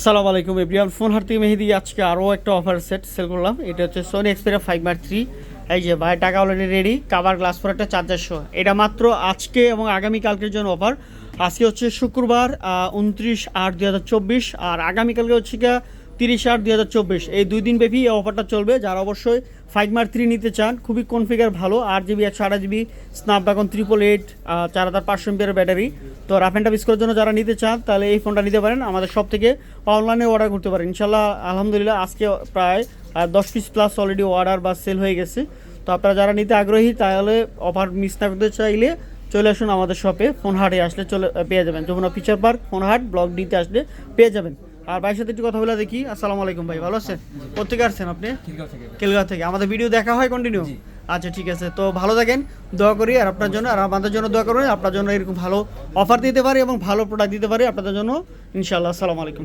আসসালামু আলাইকুম everyone. Phone হার মেহেদি, আজকে আরও একটা অফার সেট সেল করলাম। এটা হচ্ছে Sony Xperia five mark three এই যে ভাই, টাকা already ready cover glass four একটা চার্জারশো এটা মাত্র আজকে এবং আগামীকালকের জন্য অফার আজকে হচ্ছে শুক্রবার উনত্রিশ আট দুই হাজার চব্বিশ আর আগামীকালকে হচ্ছে গিয়া তিরিশ আট দুই হাজার চব্বিশ। এই দুই দিন ব্যাপী এই অফারটা চলবে। যারা অবশ্যই ফাইভ মার্ক থ্রি নিতে চান, খুবই কনফিগার ভালো। আট জিবি একশো আঠাশ জিবি স্ন্যাপড্রাগন ট্রিপল এইট চার হাজার পাঁচশো এমপিয়ার ব্যাটারি তো রাফ অ্যান্ড টাফ করার জন্য যারা নিতে চান তাহলে এই ফোনটা নিতে পারেন। আমাদের সব থেকে অনলাইনে অর্ডার করতে পারেন। ইনশাল্লাহ আলহামদুলিল্লাহ আজকে প্রায় দশ পিস প্লাস অলরেডি অর্ডার বা সেল হয়ে গেছে। তো আপনারা যারা নিতে আগ্রহী তাহলে অফার মিস না করতে চাইলে চলে আসুন আমাদের শপে ফোন হাটে আসলে চলে পেয়ে যাবেন। যমুনা ফিচার পার্ক ফোন হাট ব্লক ডিতে আসলে পেয়ে যাবেন। আর ভাইয়ের সাথে একটু কথা বলে দেখি। আসসালামু আলাইকুম ভাই ভালো আছেন? কোথেকে আসছেন আপনি? খিলগাঁও থেকে। কেলগা থেকে। আমাদের ভিডিও দেখা হয় কন্টিনিউ। আচ্ছা ঠিক আছে। তো ভালো থাকেন, দোয়া করি, আর আপনার জন্য, আর আমাদের জন্য দোয়া করবেন, আপনার জন্য এরকম ভালো অফার দিতে পারি এবং ভালো প্রোডাক্ট দিতে পারি, আপনাদের জন্য, ইনশাআল্লাহ, আসসালামু আলাইকুম।